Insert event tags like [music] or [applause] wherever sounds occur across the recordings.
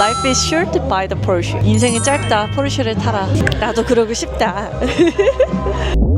Life is short by the Porsche. 인생이 짧다. 포르쉐를 타라. 나도 그러고 싶다. [laughs]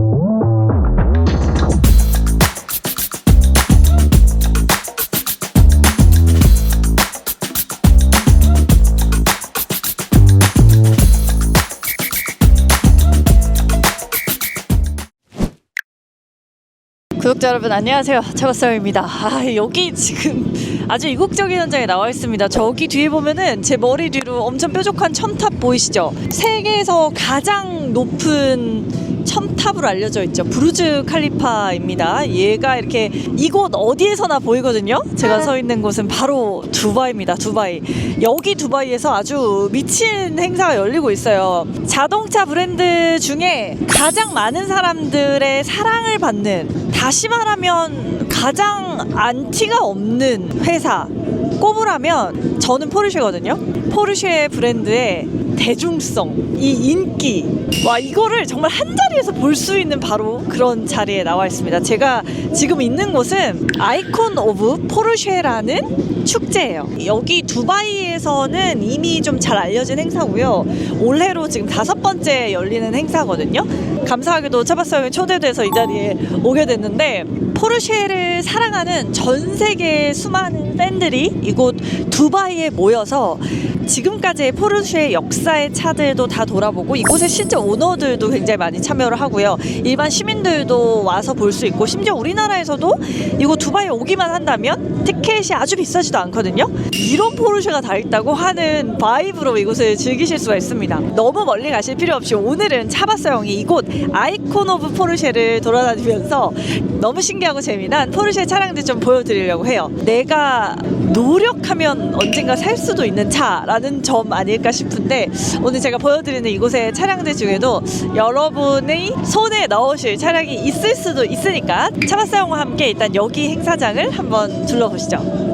구독자 여러분 안녕하세요 차박사입니다 아 여기 지금 아주 이국적인 현장에 나와 있습니다. 저기 뒤에 보면은 제 머리 뒤로 엄청 뾰족한 첨탑 보이시죠? 세계에서 가장 높은 첨탑으로 알려져 있죠. 부르즈 칼리파입니다. 얘가 이렇게 이곳 어디에서나 보이거든요. 제가 서 있는 곳은 바로 두바이입니다. 두바이. 여기 두바이에서 아주 미친 행사가 열리고 있어요. 자동차 브랜드 중에 가장 많은 사람들의 사랑을 받는 다시 말하면 가장 안티가 없는 회사 꼽으라면 저는 포르쉐거든요. 포르쉐 브랜드의 대중성, 이 인기, 와 이거를 정말 한 자리에서 볼 수 있는 바로 그런 자리에 나와 있습니다. 제가 지금 있는 곳은 아이콘 오브 포르쉐라는 축제예요. 여기 두바이에서는 이미 좀 잘 알려진 행사고요. 올해로 지금 다섯 번째 열리는 행사거든요. 감사하게도 차바사형에 초대돼서 이 자리에 오게 됐는데 포르쉐를 사랑하는 전 세계 수많은 팬들이 이곳 두바이에 모여서 지금까지의 포르쉐의 역사의 차들도 다 돌아보고 이곳의 실제 오너들도 굉장히 많이 참여를 하고요. 일반 시민들도 와서 볼 수 있고 심지어 우리나라에서도 이곳 두바이에 오기만 한다면 티켓이 아주 비싸지도 않거든요. 이런 포르쉐가 다 있다고 하는 바이브로 이곳을 즐기실 수가 있습니다. 너무 멀리 가실 필요 없이 오늘은 차바사형이 이곳 아이콘 오브 포르쉐를 돌아다니면서 너무 신기하고 재미난 포르쉐 차량들 좀 보여드리려고 해요. 내가 노력하면 언젠가 살 수도 있는 차라 는 점 아닐까 싶은데 오늘 제가 보여드리는 이곳의 차량들 중에도 여러분의 손에 넣으실 차량이 있을 수도 있으니까 차바사형과 함께 일단 여기 행사장을 한번 둘러보시죠.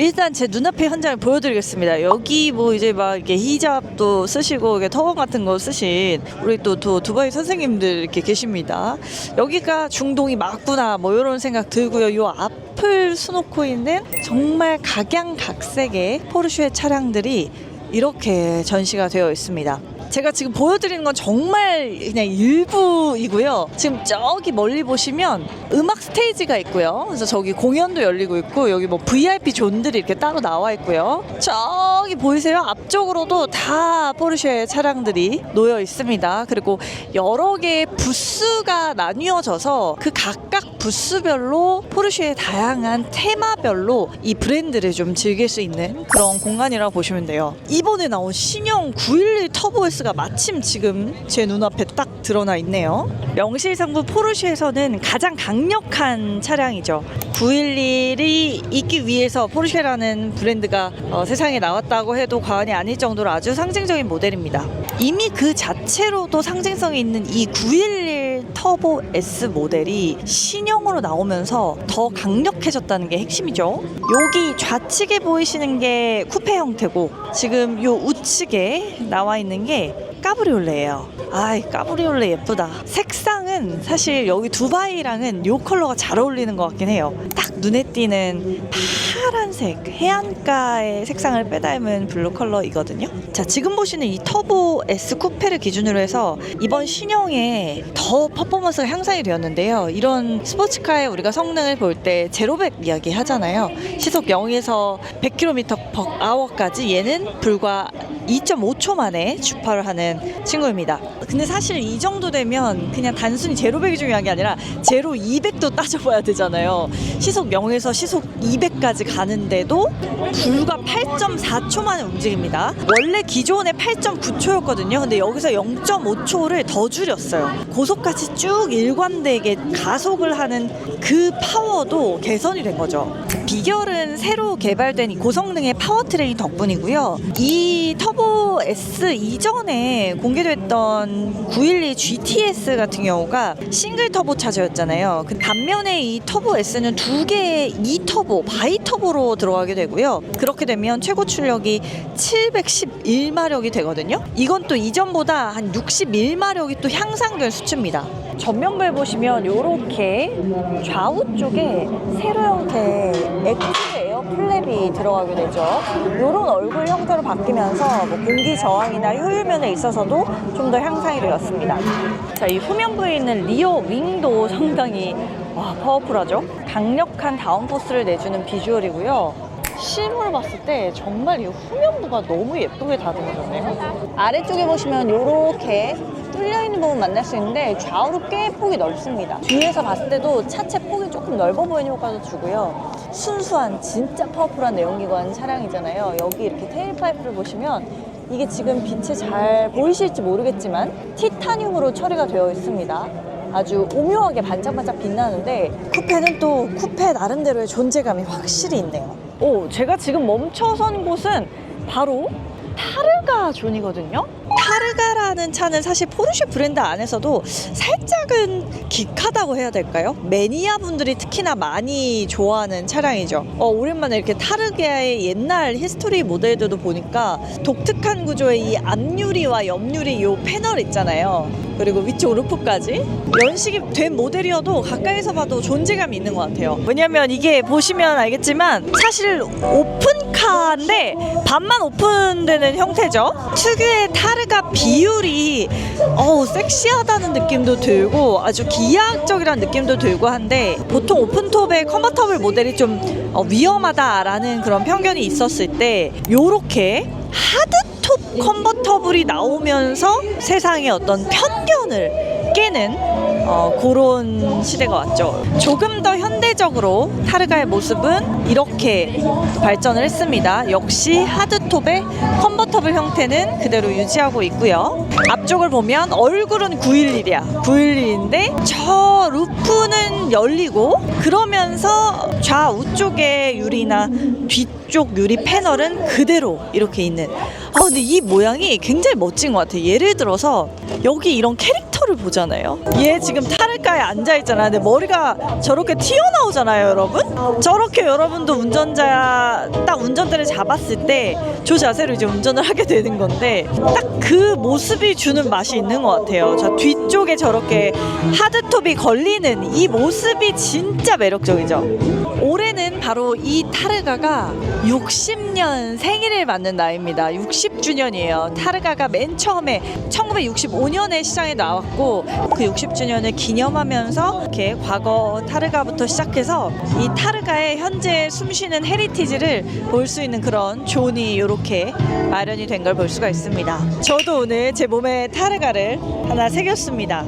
일단 제 눈앞의 현장을 보여드리겠습니다. 여기 뭐 이제 막 이렇게 히잡도 쓰시고 이게 터건 같은 거 쓰신 우리 또, 또 두바이 선생님들 이렇게 계십니다. 여기가 중동이 맞구나 뭐 이런 생각 들고요. 요 앞을 수놓고 있는 정말 각양각색의 포르쉐 차량들이 이렇게 전시가 되어 있습니다. 제가 지금 보여드리는 건 정말 그냥 일부이고요. 지금 저기 멀리 보시면 음악 스테이지가 있고요. 그래서 저기 공연도 열리고 있고 여기 뭐 VIP 존들이 이렇게 따로 나와 있고요. 저기 보이세요? 앞쪽으로도 다 포르쉐 차량들이 놓여 있습니다. 그리고 여러 개의 부스가 나뉘어져서 그 각각 부스별로 포르쉐의 다양한 테마별로 이 브랜드를 좀 즐길 수 있는 그런 공간이라고 보시면 돼요. 이번에 나온 신형 911 터보 S 가 마침 지금 제 눈앞에 딱 드러나 있네요. 명실상부 포르쉐에서는 가장 강력한 차량이죠. 911이 있기 위해서 포르쉐라는 브랜드가 어, 세상에 나왔다고 해도 과언이 아닐 정도로 아주 상징적인 모델입니다. 이미 그 자체로도 상징성이 있는 이 911 터보 S 모델이 신형으로 나오면서 더 강력해졌다는 게 핵심이죠. 여기 좌측에 보이시는 게 쿠페 형태고 지금 요 우측에 나와 있는 게 까브리올레예요. 아이 까브리올레 예쁘다. 색상은 사실 여기 두바이랑은 요 컬러가 잘 어울리는 것 같긴 해요. 딱 눈에 띄는 파란색 해안가의 색상을 빼닮은 블루 컬러이거든요. 자 지금 보시는 이 터보 S 쿠페를 기준으로 해서 이번 신형에 더 퍼포먼스가 향상이 되었는데요. 이런 스포츠카의 우리가 성능을 볼 때 제로백 이야기 하잖아요. 시속 0에서 100km per hour까지 얘는 불과 2.5초 만에 주파를 하는 친구입니다. 근데 사실 이 정도 되면 그냥 단순히 제로백이 중요한 게 아니라 제로 200도 따져봐야 되잖아요. 시속 0에서 시속 200까지 가 는데도 불과 8.4초 만에 움직입니다. 원래 기존에 8.9초였거든요. 근데 여기서 0.5초를 더 줄였어요. 고속같이 쭉 일관되게 가속을 하는 그 파워도 개선이 된 거죠. 비결은 새로 개발된 이 고성능의 파워트레인 덕분이고요. 이 터보 S 이전에 공개됐던 912 GTS 같은 경우가 싱글 터보 차저였잖아요. 그 반면에 이 터보 S는 두 개의 2터보, 바이터보로 들어가게 되고요. 그렇게 되면 최고 출력이 711마력이 되거든요. 이건 또 이전보다 한 61마력이 또 향상된 수치입니다. 전면부에 보시면 이렇게 좌우 쪽에 세로 형태 액티브 플랩이 들어가게 되죠. 이런 얼굴 형태로 바뀌면서 뭐 공기 저항이나 효율면에 있어서도 좀 더 향상이 되었습니다. 자, 이 후면 부에 있는 리어 윙도 상당히 와, 파워풀하죠. 강력한 다운포스를 내주는 비주얼이고요. 실물을 봤을 때 정말 이 후면부가 너무 예쁘게 다듬어졌네요. 아래쪽에 보시면 이렇게 뚫려 있는 부분 만날 수 있는데 좌우로 꽤 폭이 넓습니다. 뒤에서 봤을 때도 차체 폭이 조금 넓어 보이는 효과도 주고요. 순수한 진짜 파워풀한 내연기관 차량이잖아요. 여기 이렇게 테일 파이프를 보시면 이게 지금 빛에 잘 보이실지 모르겠지만 티타늄으로 처리가 되어 있습니다. 아주 오묘하게 반짝반짝 빛나는데 쿠페는 또 쿠페 나름대로의 존재감이 확실히 있네요. 오, 제가 지금 멈춰선 곳은 바로 타르가 존이거든요. 타르가라는 차는 사실 포르쉐 브랜드 안에서도 살짝은 기카다고 해야 될까요? 매니아 분들이 특히나 많이 좋아하는 차량이죠. 어, 오랜만에 이렇게 타르가의 옛날 히스토리 모델들도 보니까 독특한 구조의 이 앞유리와 옆유리 이 패널 있잖아요. 그리고 위쪽 루프까지 연식이 된 모델이어도 가까이서 봐도 존재감이 있는 것 같아요. 왜냐면 이게 보시면 알겠지만 사실 오픈카인데 반만 오픈되는 형태죠. 특유의 타르가 비율이 어우 섹시하다는 느낌도 들고 아주 기하학적이라는 느낌도 들고 한데 보통 오픈톱의 컨버터블 모델이 좀 어, 위험하다라는 그런 편견이 있었을 때 요렇게 하드 톱 컨버터블이 나오면서 세상의 어떤 편견을 깨는 어, 그런 시대가 왔죠. 조금 더 현대적으로 타르가의 모습은 이렇게 발전을 했습니다. 역시 하드톱의 컨버터블 형태는 그대로 유지하고 있고요. 앞쪽을 보면 얼굴은 911이야. 911인데 저 루프는 열리고 그러면서 좌우 쪽의 유리나 뒤쪽 유리 패널은 그대로 이렇게 있는 아 근데 이 모양이 굉장히 멋진 것 같아요. 예를 들어서 여기 이런 캐릭터 를 보잖아요. 얘 지금 타르가에 앉아 있잖아요. 근데 머리가 저렇게 튀어나오잖아요, 여러분. 저렇게 여러분도 운전자 딱 운전대를 잡았을 때 저 자세로 이제 운전을 하게 되는 건데 딱 그 모습이 주는 맛이 있는 것 같아요. 자 뒤쪽에 저렇게 하드톱이 걸리는 이 모습이 진짜 매력적이죠. 올해는 바로 이 타르가가 60년 생일을 맞는 나이입니다. 60주년이에요. 타르가가 맨 처음에 1965년에 시장에 나왔고 그 60주년을 기념하면서 이렇게 과거 타르가부터 시작해서 이 타르가의 현재 숨쉬는 헤리티지를 볼 수 있는 그런 존이 이렇게 마련이 된 걸 볼 수가 있습니다. 저도 오늘 제 몸에 타르가를 하나 새겼습니다.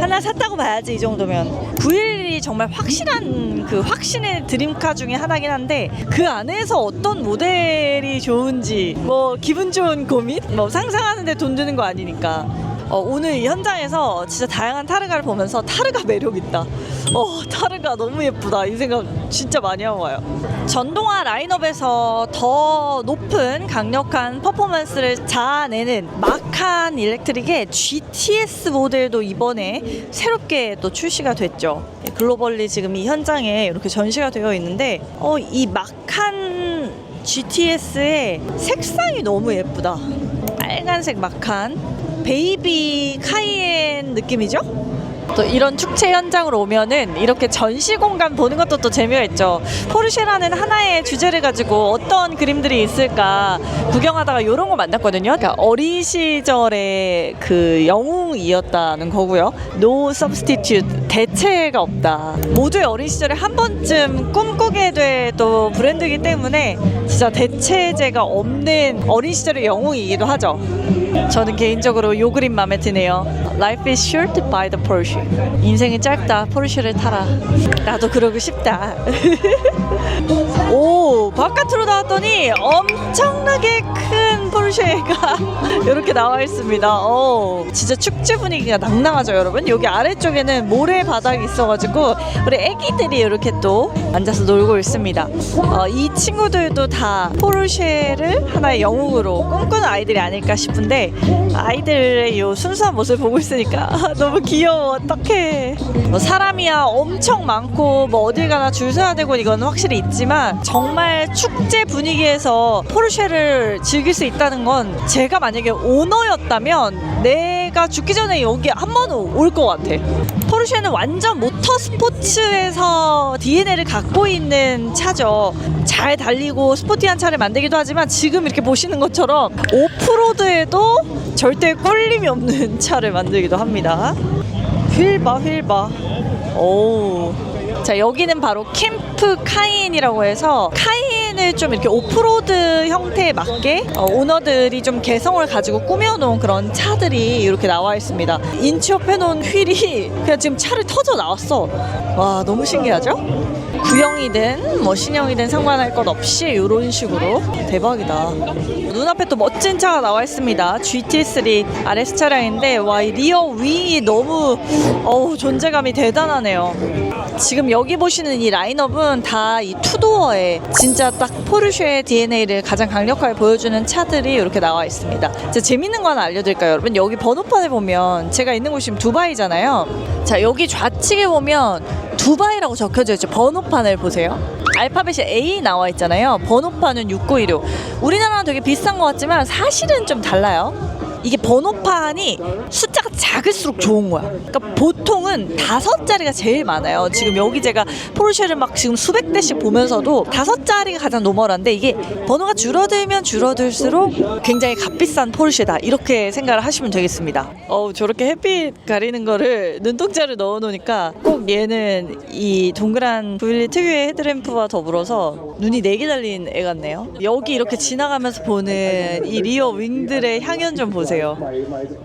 하나 샀다고 봐야지 이 정도면 911이 정말 확실한 그 확신의 드림카 중에 하나긴 한데 그 안에서 어떤 모델이 좋은지 뭐 기분 좋은 고민 뭐 상상하는데 돈 드는 거 아니니까 어, 오늘 이 현장에서 진짜 다양한 타르가를 보면서 타르가 매력 있다. 어, 타르가 너무 예쁘다. 이 생각 진짜 많이 하고 와요. 전동화 라인업에서 더 높은 강력한 퍼포먼스를 자아내는 마칸 일렉트릭의 GTS 모델도 이번에 새롭게 또 출시가 됐죠. 예, 글로벌리 지금 이 현장에 이렇게 전시가 되어 있는데 어, 이 마칸 GTS의 색상이 너무 예쁘다. 빨간색 마칸. 베이비 카이엔 느낌이죠? 또 이런 축제 현장으로 오면은 이렇게 전시 공간 보는 것도 또 재미가 있죠. 포르쉐라는 하나의 주제를 가지고 어떤 그림들이 있을까 구경하다가 이런 거 만났거든요. 그러니까 어린 시절의 그 영웅이었다는 거고요. No substitute 대체가 없다. 모두의 어린 시절에 한 번쯤 꿈꾸게 될 또 브랜드이기 때문에 진짜 대체제가 없는 어린 시절의 영웅이기도 하죠. 저는 개인적으로 요 그림 마음에 드네요. Life is short by the Porsche. 인생이 짧다. 포르쉐를 타라. 나도 그러고 싶다. [laughs] 오, 바깥으로 나왔더니 엄청나게 큰 포르쉐가 [laughs] 이렇게 나와 있습니다. 오, 진짜 축제 분위기가 낭낭하죠, 여러분. 여기 아래쪽에는 모래 바닥이 있어가지고 우리 애기들이 이렇게 또 앉아서 놀고 있습니다. 어, 이 친구들도 다 포르쉐를 하나의 영웅으로 꿈꾸는 아이들이 아닐까 싶은데 아이들의 이 순수한 모습을 보고 있으니까 [laughs] 너무 귀여워. 어떡해. 뭐 사람이야 엄청 많고 뭐 어딜 가나 줄 서야 되고 이건 확실히 있지만 정말 축제 분위기에서 포르쉐를 즐길 수 있다는 건 제가 만약에 오너였다면 내가 죽기 전에 여기 한 번은 올것 같아. 포르쉐는 완전 모터 스포츠에서 DNA를 갖고 있는 차죠. 잘 달리고 스포티한 차를 만들기도 하지만 지금 이렇게 보시는 것처럼 오프로드에도 절대 꼴림이 없는 [laughs] 차를 만들기도 합니다. 휠바 휠바. 오. 자 여기는 바로 캠프 카이엔이라고 해서 카이엔 을 좀 이렇게 오프로드 형태에 맞게 어, 오너들이 좀 개성을 가지고 꾸며놓은 그런 차들이 이렇게 나와 있습니다. 인치업 해놓은 휠이 그냥 지금 차를 터져 나왔어. 와 너무 신기하죠? 구형이든 뭐 신형이든 상관할 것 없이 이런 식으로 대박이다. 눈앞에 또 멋진 차가 나와 있습니다. GT3 RS 차량인데 와 이 리어 윙이 너무 어우 존재감이 대단하네요. 지금 여기 보시는 이 라인업은 다 이 투도어에 진짜 딱 포르쉐의 DNA를 가장 강력하게 보여주는 차들이 이렇게 나와 있습니다. 자, 재밌는 거 하나 알려드릴까요, 여러분? 여기 번호판을 보면 제가 있는 곳이 지금 두바이잖아요. 자, 여기 좌측에 보면 두바이라고 적혀져 있죠. 번호판을 보세요. 알파벳이 A 나와 있잖아요. 번호판은 6916. 우리나라랑 되게 비슷한 것 같지만 사실은 좀 달라요. 이게 번호판이 숫자가 작을수록 좋은 거야. 그러니까 보통은 다섯 자리가 제일 많아요. 지금 여기 제가 포르쉐를 막 지금 수백 대씩 보면서도 다섯 자리가 가장 노멀한데 이게 번호가 줄어들면 줄어들수록 굉장히 값비싼 포르쉐다. 이렇게 생각을 하시면 되겠습니다. 어우, 저렇게 햇빛 가리는 거를 눈동자를 넣어 놓으니까 꼭 얘는 이 동그란 V 특유의 헤드램프와 더불어서 눈이 네 개 달린 애 같네요. 여기 이렇게 지나가면서 보는 이 리어 윙들의 향연 좀 보세요.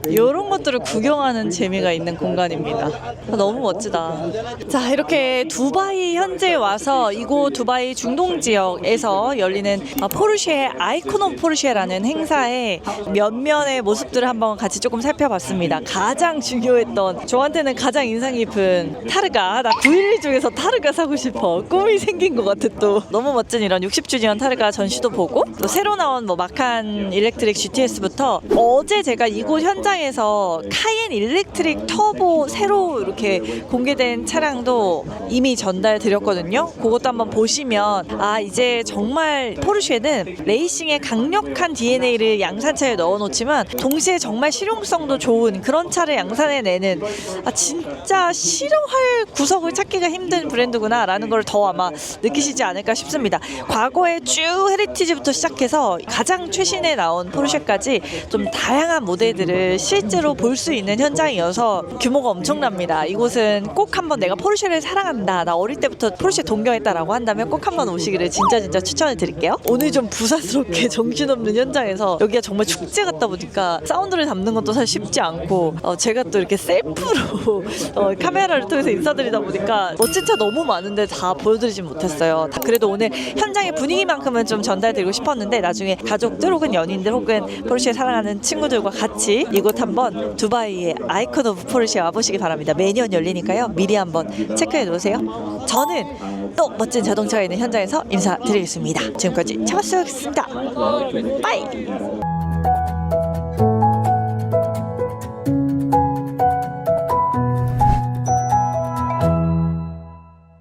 이런 것들을 구경하는 재미가 있는 공간입니다. 아, 너무 멋지다. 자, 이렇게 두바이 현재 와서 이곳 두바이 중동 지역에서 열리는 아, 포르쉐 아이콘 오브 포르쉐라는 행사의 면면의 모습들을 한번 같이 조금 살펴봤습니다. 가장 중요했던 저한테는 가장 인상 깊은 타르가 나 911 중에서 타르가 사고 싶어 꿈이 생긴 것 같아 또 너무 멋진 이런 60주년 타르가 전시도 보고 또 새로 나온 뭐 마칸 일렉트릭 GTS부터 어제 제가 이곳 현장에서 카이엔 일렉트릭 터보 새로 이렇게 공개된 차량도 이미 전달 드렸거든요. 그것도 한번 보시면 아 이제 정말 포르쉐는 레이싱의 강력한 DNA를 양산차에 넣어놓지만 동시에 정말 실용성도 좋은 그런 차를 양산해 내는 아 진짜 실용할 구석을 찾기가 힘든 브랜드구나라는 걸 더 아마 느끼시지 않을까 싶습니다. 과거에 쭉 헤리티지부터 시작해서 가장 최신에 나온 포르쉐까지 좀 다양한 모델들을 실제로 볼 수 있는 현장이어서 규모가 엄청납니다. 이곳은 꼭 한번 내가 포르쉐를 사랑한다. 나 어릴 때부터 포르쉐 동경했다라고 한다면 꼭 한번 오시기를 진짜 진짜 추천을 드릴게요. 오늘 좀 부사스럽게 [laughs] 정신없는 현장에서 여기가 정말 축제 같다 보니까 사운드를 담는 것도 사실 쉽지 않고 어, 제가 또 이렇게 셀프로 [laughs] 어, 카메라를 통해서 인사드리다 보니까 멋진 차 너무 많은데 다 보여드리진 못했어요. 다 그래도 오늘 현장의 분위기만큼은 좀 전달드리고 싶었는데 나중에 가족들 혹은 연인들 혹은 포르쉐 사랑하는 친구 들과 같이 이곳 한번 두바이의 아이콘 오브 포르쉐 와보시기 바랍니다. 매년 열리니까요. 미리 한번 체크해 놓으세요. 저는 또 멋진 자동차가 있는 현장에서 인사드리겠습니다. 지금까지 차바스였습니다. 빠이!